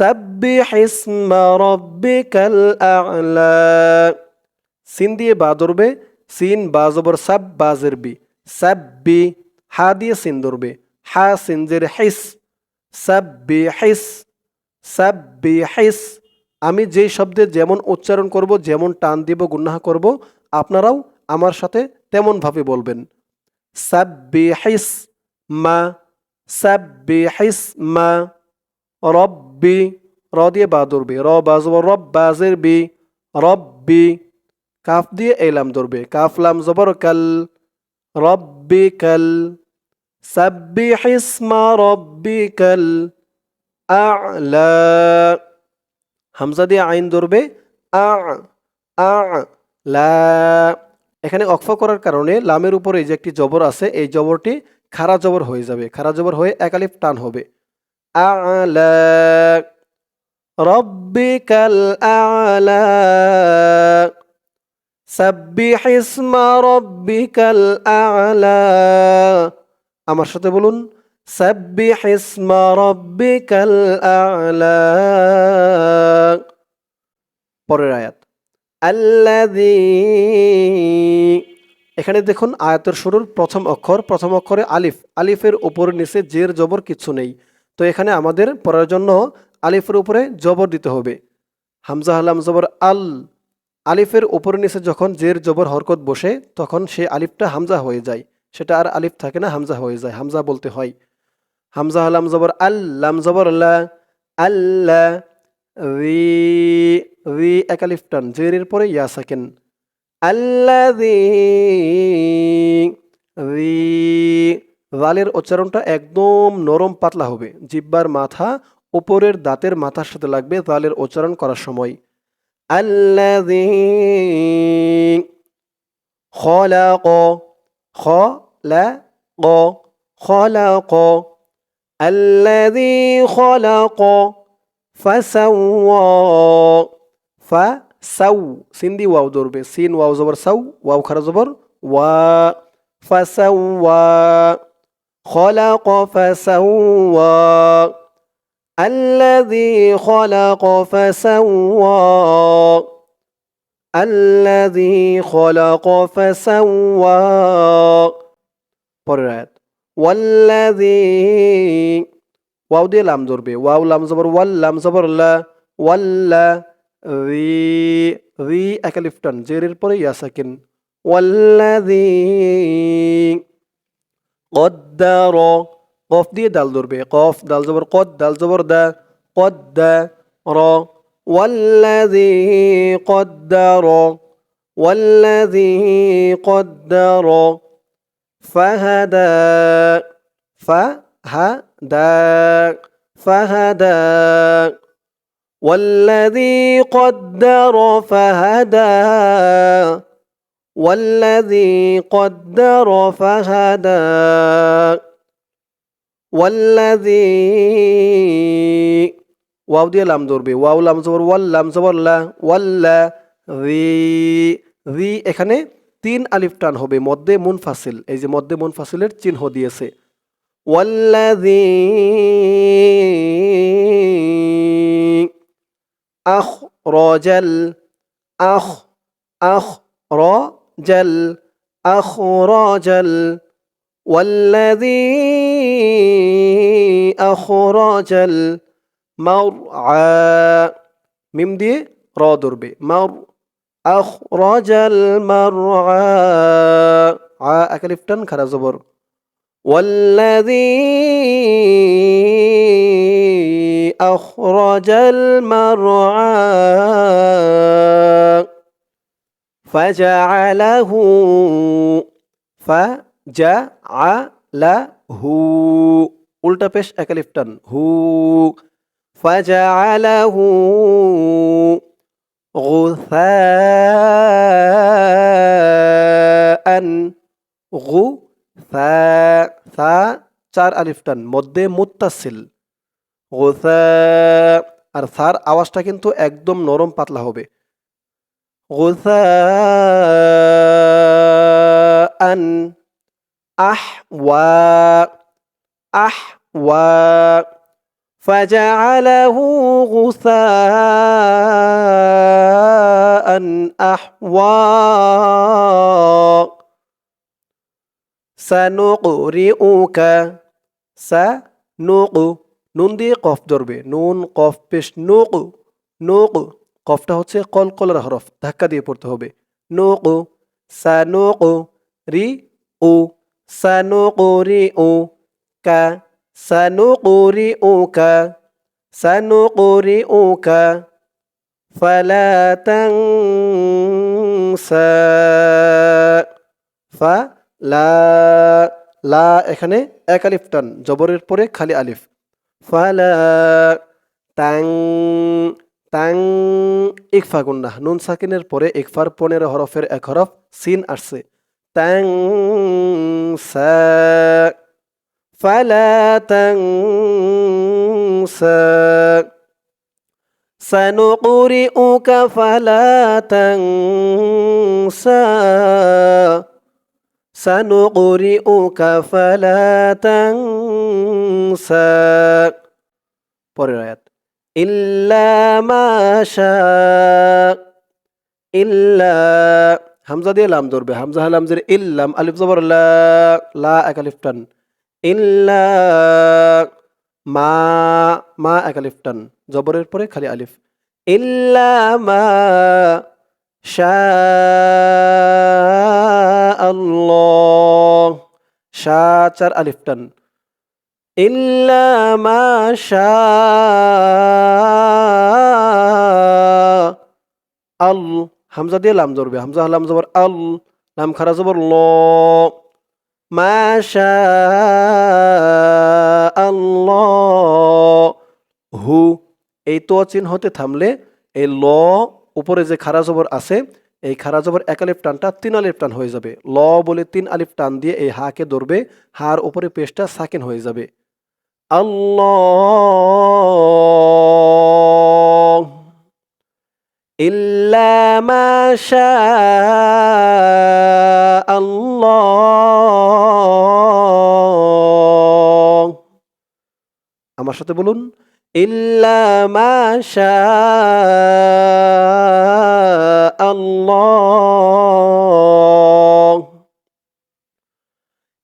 সাব্বিহ ইসমা রব্বিকাল আ'লা। সিন দিয়ে বা ধরবে, সিন বা জবর সাব বা জেরবি সাব্বি, হা দিয়ে সিন ধরবে। হা সিন জের হিস। সাব্বি হিস। সাব্বি হিস। আমি যেই শব্দে যেমন উচ্চারণ করব, যেমন টান দিব গুন্নাহ করব, আপনারাও আমার সাথে তেমনভাবে বলবেন। সাব্বি হিস মা। সাব্বি হিস মা। রব্বি র দিয়ে বা ধরবে। র বা জবর রব বাজের বি রব্বি। কাফ দিয়ে এলাম ধরবে। কাফ লাম জবর কাল রব্বি কাল। সাব্বিহ ইসমা রব্বিকাল আ'লা। হামজা দিয়ে আইন ধরবে। আ আ, লা। এখানে অক্ফ করার কারণে লামের উপরে যে একটি জবর আছে, এই জবরটি খারা জবর হয়ে যাবে। খারা জবর হয়ে একালিফ টান হবে। আ'লা রব্বিকাল আ'লা সাব্বিহ ইসমা রব্বিকাল আ'লা আমার সাথে বলুন সাব্বিহ ইসমা রব্বিকাল আ'লা পরের আয়াত। আল্লাযী এখানে দেখুন, আয়াতের শুরুর প্রথম অক্ষর, প্রথম অক্ষরে আলিফ। আলিফের উপর নিচে জের জবর কিছু নেই। তো এখানে আমাদের পড়ার জন্য আলিফের উপরে জবর দিতে হবে। হামজা হালাম জবর আল। আলিফের উপর নিচে যখন জের জবর হরকত বসে, তখন সে আলিফটা হামজা হয়ে যায়। সেটা আর আলিফ থাকে না, হামজা হয়ে যায়, হামজা বলতে হয়। হামজা হালাম জবর আল্লাম জবর আল্লাহ আল্লাহ রি রি, এক আলিফ টান, জেরের পরে ইয়া সাকেন। আল্লাযী, রি রালের উচ্চারণটা একদম নরম পাতলা হবে। জিব্বার মাথা ওপরের দাঁতের মাথার সাথে লাগবে রালের উচ্চারণ করার সময়। ফা, সাউ ওয়াও ধরবে। সিন, ওয়াও জবর, সাউ ওয়াউ খারা জবর, ওয়া ফাসাওয়া خلق فسوى الذي خلق فسوى الذي خلق فسوى পরের আয়াত ওয়াল্লাযী ওয়াও দিয়ে লাম ধরবে ওয়াও লাম জবর ওয়াল লাম জবর লা ওয়াল্লা রি রি একালিফ টান জেরের পরে ইয়া قدر. قاف دي دال دور بي. قاف دال زبر قد دال زبر دا قد را والذي قدر. والذي قدر. فهدى. فهدى. فهدى. والذي قدر. فهدى. والذي قدر فهدى والذي ওয়াও দিয়ে লাম ধরবে ওয়াও লাম জবর ওয়াল লাম জবর লা ওয়াল্লা রি রি এখানে তিন আলিফ টান হবে মধ্যে মুনফাসিল এই যে মধ্যে মুনফাসিলের চিহ্ন দিয়েছে ওয়াল্লাযী আখরাজাল আখ جل أخرج والذي أخرج المرعى. ميم دي را دربي مر أخرج المرعى. عا أكلفتن خرا زبر. والذي أخرج المرعى. فجعله فجعله উল্টা পেশ একালিফ টান হু فجعله غثاء غثا ثا চার আলিফ টান মধ্যে মুত্তাসিল গোসা আর সার আওয়াজটা কিন্তু একদম নরম পাতলা হবে غثاء. أحوى أحوى فجعله غثاء. أحوى سنقرئك سنق نون دي قف دربي نون قف بش. نوق نوق কফটা হচ্ছে কলকলার হরফ, ধাক্কা দিয়ে পড়তে হবে। নুক, সানুক রি উ সানুকুরি ও কা সানুকুরি ও কা সানুকুরি উ কা, ফালা তানসা ফা, লা লা, এখানে এক আলিফ টান, জবরের পরে খালি আলিফ। ফালা তাং তাং ইকফা গুন্না নুন সাকিনের পরে ইকফার পনেরো হরফের এক হরফ সিন আসছে তাং সা ফালা তাং সা سنقرئك فلا تنسى سنقرئك فلا تنسى পরের আয়াত ইল্লা ইল্লা, হামজা দিয়ে লাম ধরবে, হামজা হালাম জের ইল্লাম, আলিফ জবর লা লা এক আলিফ টান। ইল্লা মা মা এক আলিফ টান, জবরের পরে খালি আলিফ। ইল্লা মা শা আল্লাহ, শা চার আলিফ টান। ইল্লা মা শা। আল, হামজা দিয়ে লাম ধরবে। হামজা লাম জবর আল, লাম খারা জবর ল। মা শা আল্লাহ। হু, এই তো চিহ্ন হতে থামলে এই ল, উপরে যে খারা জবর আছে, এই খারা জবর এক আলিফ টানটা তিন আলিফ টান হয়ে যাবে। ল বলে তিন আলিফ টান দিয়ে এই হাকে ধরবে। হার উপরে পেশটা সাকিন হয়ে যাবে। আল্লাহ ইল্লা মা শা আল্লাহ আমার সাথে বলুন ইল্লা মা আল্লাহ।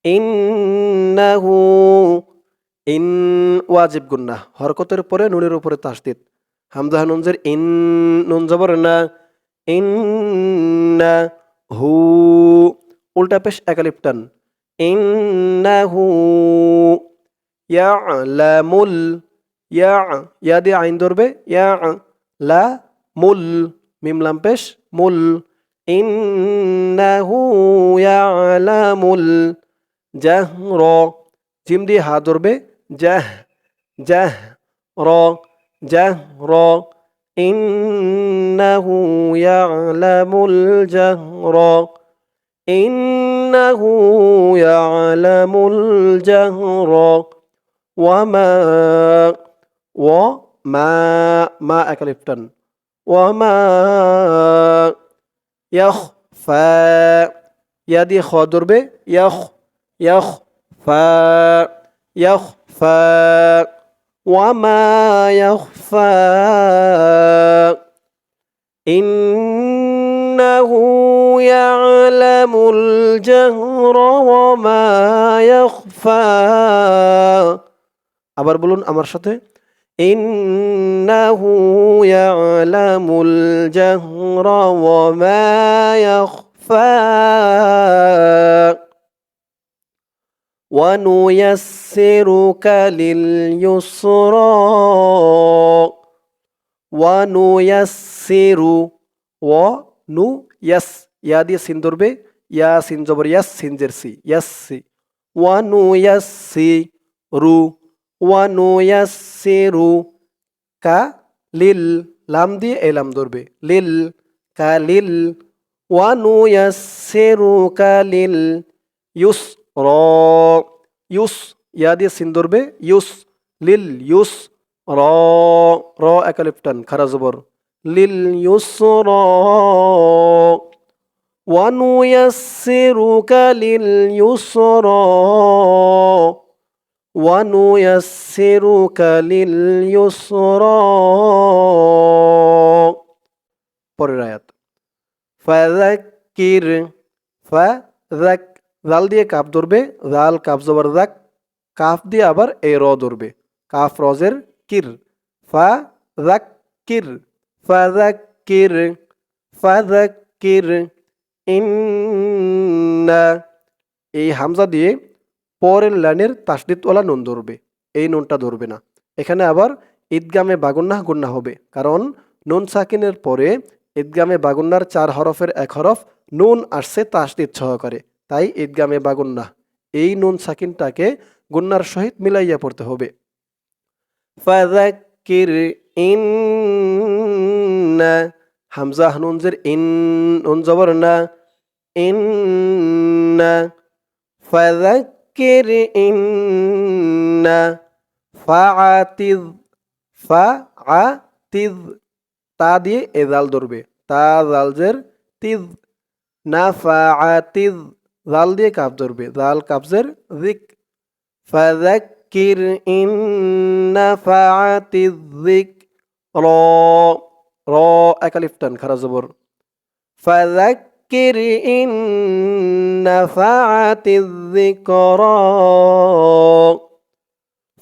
ইন্নাহু ইন ওয়াজিব গুন্না, হরকতের পরে নুনের উপরে তাসদিদ। হামজা নুনজের ইন নুন জবর না, ইন্না হু, উল্টা পেশ একালিপ টান। ইন্নাহু ইয়ালামুল, ইয়া ইয়া দিয়ে আইন ধরবে ইয়া লা মুল মিমলাম পেশ, মুল। ইন্নাহু ইয়ালামুল, জাহর, জিম দিয়ে হা ধরবে جه جه را جه را. إنه يعلم الجهر. إنه يعلم الجهر. وما وما ما أكلفتن وما يخفى. يدي خضر به. يخ يخفى. يخفى وما يخفى إنه يعلم الجهر وما يخفى আবার বলুন আমার সাথে إنه يعلم الجهر وما يخفى ونيسرك لليسرى ونيسر ونو يس يا دي সিন ধরবে ইয়া সিন জবর ইয়াস সিন জেরসি ইয়াসি ওয়ানু ইয়াসি রু ওয়ানু ইয়াসি রু কা লিল লাম দিয়ে এলাম ধরবে লিল কা লিল ওয়ানু ইয়াসি রু কা লিল ইউস র ইউস ইয়া দিয়ে সিন ধরবে ইউস লিল ইউস র র একালিপটান খারা জবর লিল ইউস র ونيسرك لليسرى ونيسرك لليسرى পরের আয়াত ফাযাক্কির ফাযাক জাল দিয়ে কাপ ধরবে, জাল, কাপ জবর জাক কাফ দিয়ে আবার এ র ধরবে। কাফ রজের কির। ফা রাক কির। ফাযাক্কির ফাযাক্কির ইন্না। এই হামজা দিয়ে পরের লাইনের তাসদিদওয়ালা নুন ধরবে। এই নুনটা ধরবে না। এখানে আবার ঈদগামে বাগুন্না গুন্না হবে। কারণ নুন সাকিনের পরে ঈদগামে বাগুন্নার চার হরফের এক হরফ নুন আসছে তাসদিদ সহকারে। তাই ঈদগামে বাগুন্না এই নুন সাকিনটাকে গুন্নার সহিত মিলাইয়া পড়তে হবে। ফাযাক্কির ইন্না, হামজা নুনজের ইন, নুন জবর না, ইন্না। ফাযাক্কির ইন্না ফাআতিদ ফাআতিদ তা দিয়ে এ এজাল ধরবে। তা জালজের তিজ না ফাআতিদ জাল দিয়ে কাপ ধরবে জাল কাবজের জিক ফাযাক্কির ইন্না ফাআতিজ জিক র র একালিফটান খারা জবর ফাযাক্কির ইন নাফাআতিয যিকরা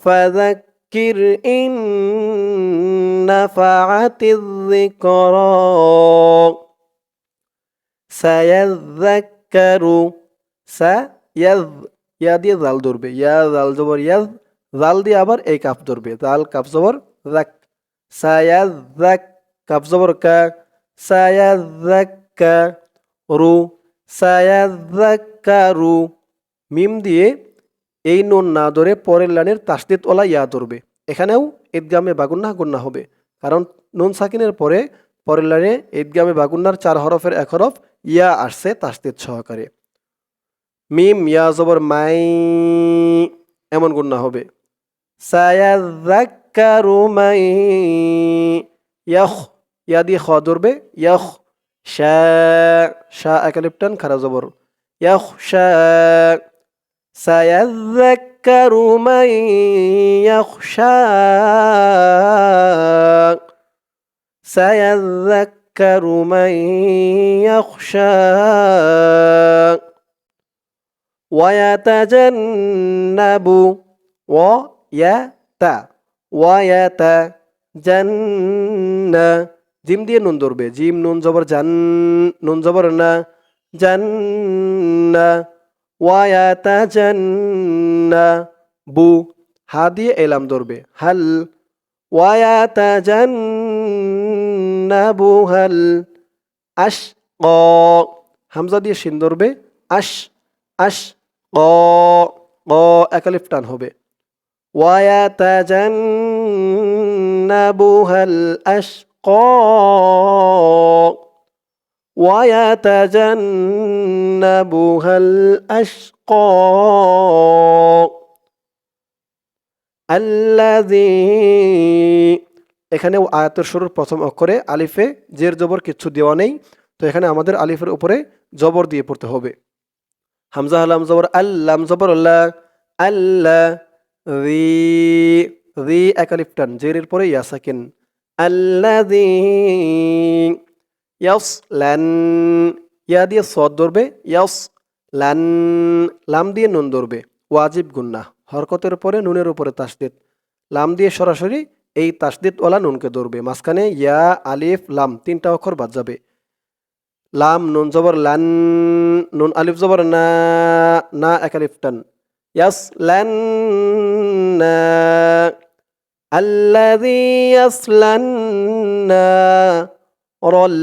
ফাযাক্কির ইন নাফাআতিয যিকরা সায়াযাক্কারু সায়ায ইয়া দিয়ে জাল ধরবে। ইয়া, জাল জবর ইয়াজ জাল দিয়ে আবার এই কাপ ধরবে। জাল কাপ জবর, জাক। সায়াযাক কাপ জবর, কা। সায়াযাক্কা রু। সায়াযাক্কারু মিম দিয়ে এই নুন না ধরে পরের লাইনের তাসদিদ ওলা ইয়া ধরবে। এখানেও ঈদগামে বাগুন্না গুন্না হবে। কারণ নুন সাকিনের পরে পরের লাইনে ঈদগামে বাগুন্নার চার হরফের এক হরফ ইয়া আসছে তাসদিদ সহকারে। মিম, ইয়া, জবর, মাই, এমন গুন্না হবে। সায়াযাক্কারু মাই ইয়া খ ধরবে। ইয়াখ শা খারা জবর। ইয়াখ শা মান ইয়াখশা ওয়ায়াতাজান্নাবু ওয়ায়াতা ওয়ায়াতা জান্না জিম দিয়ে নুন ধরবে। জিম, নুন, জবর, জান, নুন, জবর, না, জান্না। ওয়ায়াতা বু, হা দিয়ে এলাম ধরবে। হাল ওয়ায়াতা জান্নাবু হাল, আশ, ক। হামজা দিয়ে শিন ধরবে। আশ আশ ক ক একালিফ টান হবে ويتجنبها الأشقى ويتجنبها الأشقى الذي এখানে আয়াতের শুরুর প্রথম অক্ষরে আলিফে জের জবর কিচ্ছু দেওয়া নেই তো এখানে আমাদের আলিফের উপরে জবর দিয়ে পড়তে হবে হামজা হালাম জবর আল্লাম জবর আল্লাহ আল্লাহ রি রি একালিফটান জেরের পরে ইয়া সাকিন আল্লাযী ইয়াস ইয়া দিয়ে সদ ধরবে ইয়াস লান লাম দিয়ে নুন ধরবে, ওয়াজিব গুন্না, হরকতের নুনের উপরে তাসদিদ। লাম দিয়ে সরাসরি এই তাসদিদওয়ালা নুনকে ধরবে, মাঝখানে ইয়া, আলিফ, লাম তিনটা অক্ষর বাদ যাবে। লাম নুন জবর লান নুন আলিফ জবর না না এক আলিফ টান। ইয়াস লান আল্লাদি ইয়াসলান রল,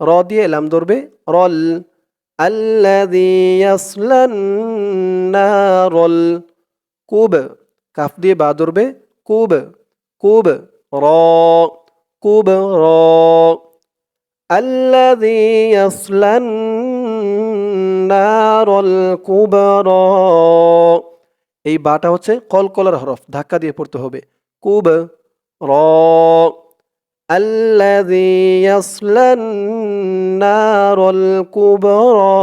র দিয়ে লাম ধরবে, রল। আল্লাদি ইয়াসলান রল। কুব, কাফ দিয়ে বা ধরবে, কুব কুব, র। কুব, র। الذي يصلى النار الكبرى এই বাটা হচ্ছে কলকলার হরফ ধাক্কা দিয়ে পড়তে হবে কুব র الذي يصلى النار الكبرى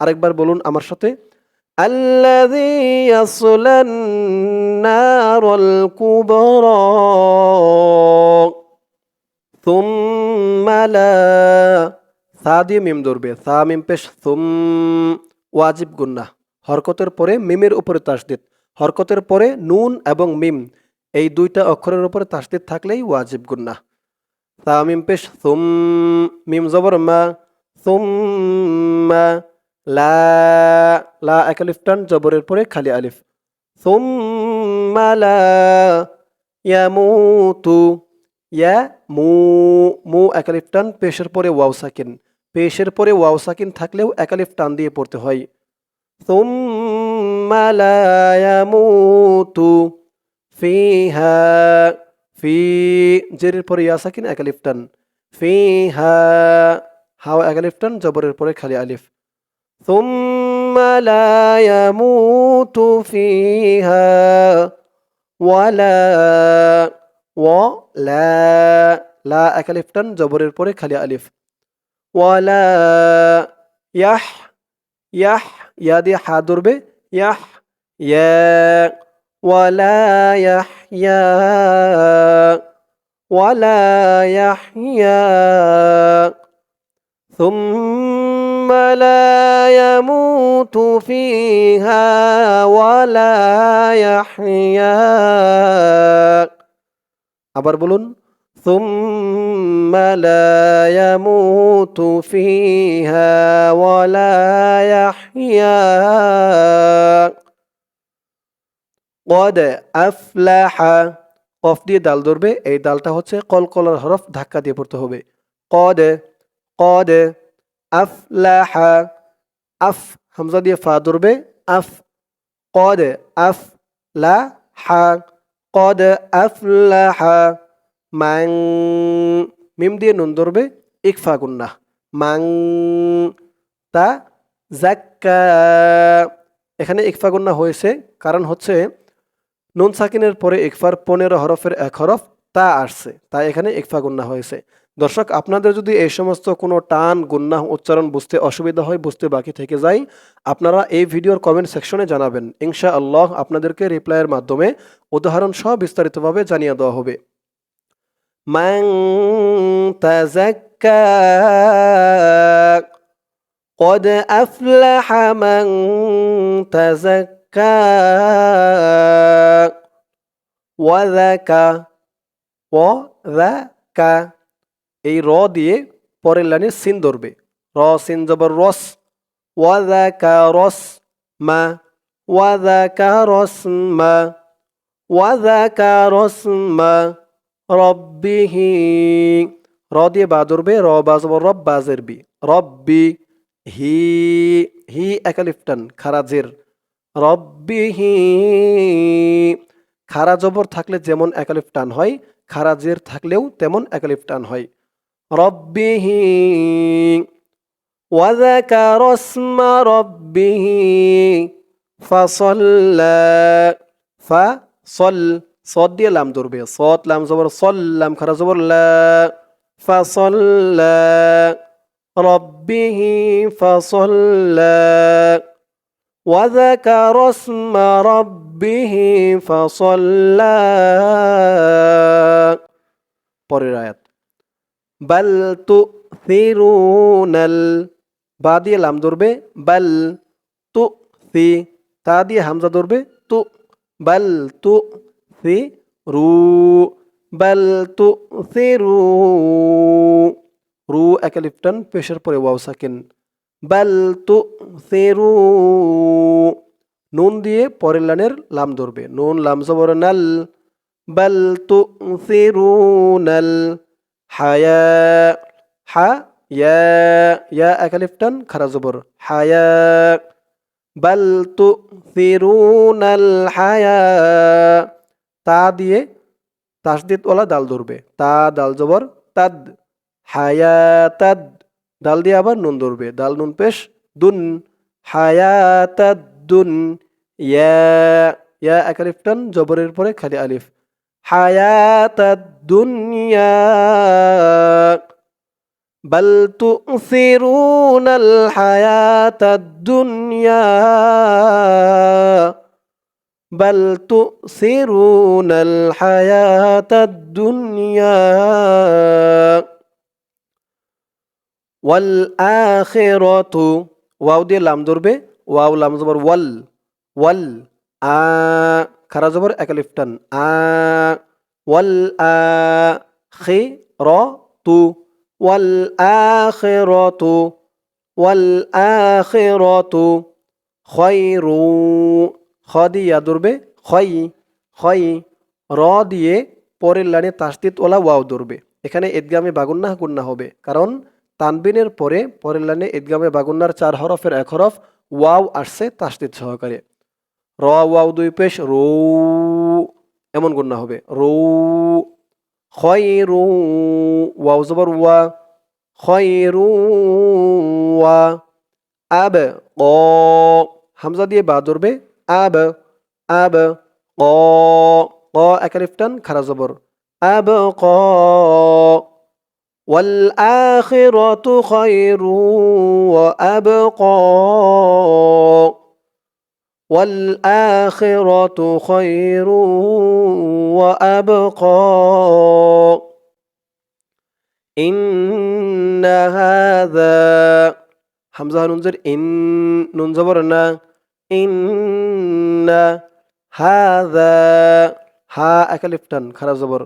আরেকবার বলুন আমার সাথে الذي يصلى النار الكبرى সুম্মালা সা দিয়ে মিম ধরবে। সা মিম পেশ সুম ওয়াজিব গুন্না। হরকতের পরে মিমের উপরে তাসদিদ হরকতের পরে নুন এবং মিম, এই দুইটা অক্ষরের উপরে তাসদিদ থাকলেই ওয়াজিব গুন্না। সা মিম পেশ সুম মিম জবর মা সুম্মা লা লা এক আলিফ টান জবরের পরে খালি আলিফ। সুম মালা ইয়ামু তু ইয়া মু মু এক আলিফ টান পেশের পরে ওয়াও সাকিন পেশের পরে ওয়াও সাকিন থাকলেও এক আলিফ টান দিয়ে পড়তে হয় সুম্মা লা ইয়ামুতু ফিহা ফি জেরের পরে ইয়া সাকিন এক আলিফ টান ফিহা হাওয়া এক আলিফ টান জবরের পরে খালি আলিফ ثم لا يموت فيها ولا ولا لا একালিফ টান জবরের পরে খালি আলিফ ওয়ালা ইয়াহ ইয়াহ ইয়া দিয়ে হা ধরবে ইয়াহ ইয়া ওয়ালা ইয়াহইয়া ওয়ালা ইয়াহইয়া ثم لا يموت فيها ولا يحيا আবার বলুন ثم لا يموت فيها ولا يحيا قد أفلح কফ দিয়ে দাল ধরবে এই দালটা হচ্ছে কলকলার হরফ ধাক্কা দিয়ে পড়তে হবে কদ قد أفلح أف হামজা দিয়ে ফা ধরবে আফ قد أفلح কদ আফলাহা মাং মিম দিয়ে নুন ধরবে, ইকফা গুন্না। মাং তা জাক্কা এখানে ইকফা গুন্না হয়েছে, কারণ হচ্ছে নুন সাকিনের পরে ইকফার পনেরো হরফের এক হরফ তা আসছে, তা এখানে ইকফা গুন্না হয়েছে। দর্শক আপনাদের যদি এই সমস্ত কোনো টান গুন্না উচ্চারণ বুঝতে অসুবিধা হয় বুঝতে বাকি থেকে যায় আপনারা এই ভিডিওর কমেন্ট সেকশনে জানাবেন ইনশা আল্লাহ আপনাদেরকে রিপ্লাইয়ের মাধ্যমে উদাহরণ সহ বিস্তারিতভাবে জানিয়ে দেওয়া হবে من تزكى قد أفلح من تزكى وذكى وذكى এই র দিয়ে পরের লাইনে সিন ধরবে। র, সিন জবর রস। ওয়াদাকা রস মা, ওয়াদাকা রস মা, ওয়াদাকা রস মা, রব্বিহি। র দিয়ে বা ধরবে, র বাজব রব বাজের বি। রব্বি হি হি একালিফটান খারাজের রব্বিহি, খারা জবর থাকলে যেমন একালিফ টান হয় খারাজের থাকলেও তেমন একালিফ টান হয়। রব্বিহি وذكر اسم ربه فصلى فصل صاد দিয়ে লাম ধরবে صاد লাম জবর সল লাম খারা জবর লা فصلى ربه فصلى وذكر اسم ربه فصلى পরের আয়াত বাল তু ফিরুনাল বা দিয়ে লাম ধরবে, বাল তু ফি তা দিয়ে হামজা ধরবে, তু, বাল তু সি রু বাল তু সি রু রু একালিফটান পেশের পরে ওয়াও সাকিন, বাল তু সি রু নুন দিয়ে পরের লাইনের লাম ধরবে, নুন লাম জবর নাল বাল তু রুনাল হায়া, হা, ইয়া ইয়া একালিফটান খারা জবর। হায়া, বাল তু ফিরুনাল হায়া। তা দিয়ে তাসদিদ ওলা দাল ধরবে। তা, দাল জবর, তাদ। হায়াতাদ দাল দিয়ে আবার নুন ধরবে। দাল নুন, পেশ, দুন। হায়াতাদ দুন। ইয়া ইয়া একালিফটান জবরের পরে খালি আলিফ। হায়াতাদ الدنيا بل تؤثرون الحياة الدنيا بل تؤثرون الحياة الدنيا والآخرة واو دي لام دربي واو لام زبر وال وال آ خرا زبر اكلفتن آ ওয়াল আ খি র তু ওয়াল আখিরাতু ওয়াল আখিরাতু খয়রু খ দিয়ে ইয়া ধরবে খয় খয় র দিয়ে পরের লাইনে তাসদিদ ওলা ওয়াও ধরবে। এখানে ঈদগামে বাগুন্না গুন্না হবে। কারণ তানবিনের পরে পরের লাইনে ঈদগামে বাগুন্নার চার হরফের এক হরফ ওয়াও আসছে তাসদিদ সহকারে। র, ওয়াও দুই পেশ রৌ। এমন গুন্না হবে রৌ খয়রু ওয়াও জবর ওয়া খয়রু ওয়া আব ক হামজা দিয়ে বা ধরবে আব আব ক ক একালিফটান খারা জবর আব ক والآخرة خير وأبقى والآخرة خير وأبقى إن هذا حمزة ننزل إن ننزبرنا إن هذا ها أكلفتن خرا زبر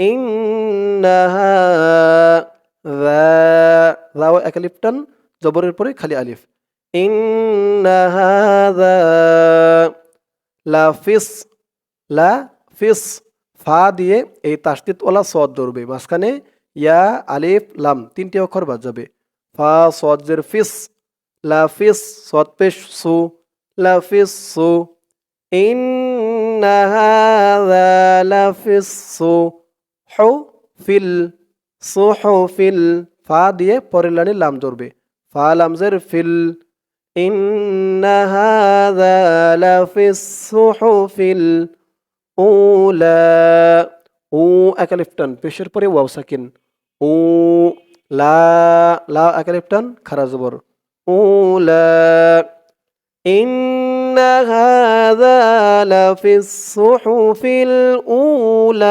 إن هذا ذا أكلفتن জবরের পরে খালি আলিফ ইন্না হাযা লাফিস লাফিস ফা দিয়ে এই তাসদিদ ওলা সদ ধরবে। মাঝখানে ইয়া, আলিফ, লাম তিনটি অক্ষর বাজাবে ফা সজ্জের ফিস, লাফিস সদ পেশ, সু, লাফিস, সু। ইন হাযা লাফিস, সু হু ফিল সুহু ফিল ফা দিয়ে পরের লাইনে লাম ধরবে। ফা লামজের ফিল। إن هذا لفي الصحف الأولى أو أكلفتن بشر بري واو ساكن أو لا لا أكلفتن خرزبر أولى إن هذا لفي الصحف الأولى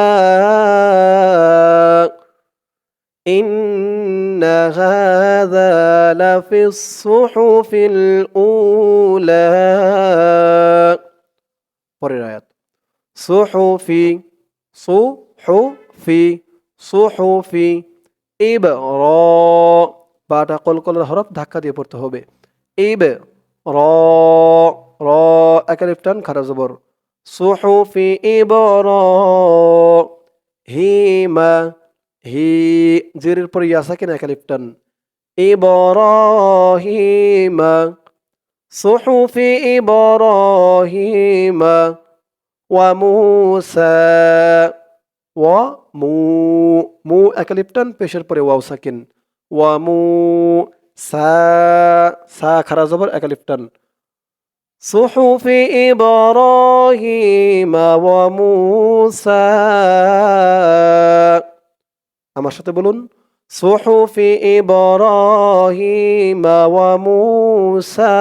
إن هذا لفي الصحف الأولى পরের আয়াত সুহুফি সুহুফি সুহুফি ইব র বাটা কলকলের হরফ ধাক্কা দিয়ে পড়তে হবে ইব র র একালিফটান খারা জবর সুহুফি ইব র হিমা হি জিরের পর ইয়া সাকিন একালিফটান ইব্রাহিমা সুহুফি ইব্রাহিমা ওয়া মুসা ওয়া মু মু একালিফটান পেশের পরে ওয়াও সাকিন ওয়া মু সা সা খারা জবর একালিফটান صحف إبراهيم وموسى আমার সাথে বলুন সোহফে ইব্রাহিম ওয়া মূসা।